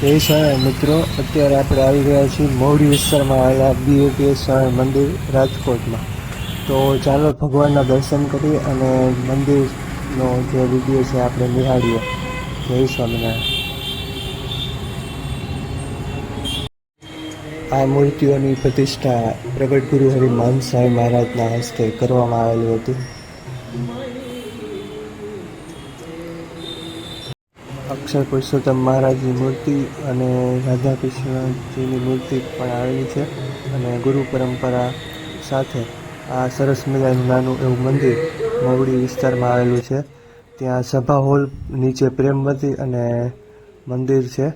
જય સ્વામી મિત્રો, અત્યારે આપણે આવી ગયા છીએ મોવડી વિસ્તારમાં આવેલા બીએપીએસ સ્વામી મંદિર રાજકોટમાં. તો ચાલો ભગવાનના દર્શન કરી અને મંદિરનો જે વીડિયો છે આપણે નિહાળીએ. જય સ્વામિનારાયણ. આ મૂર્તિઓની પ્રતિષ્ઠા પ્રગટ ગુરુ હરિ માન સાંઈ મહારાજના હસ્તે કરવામાં આવેલી હતી. અક્ષર પુરુષોત્તમ મહારાજની મૂર્તિ અને રાધા કૃષ્ણજીની મૂર્તિ પણ આવેલી છે અને ગુરુ પરંપરા સાથે આ સરસ મજાનું નાનું એવું મંદિર મવડી વિસ્તારમાં આવેલું છે. ત્યાં સભા હોલ નીચે પ્રેમવતી અને મંદિર છે.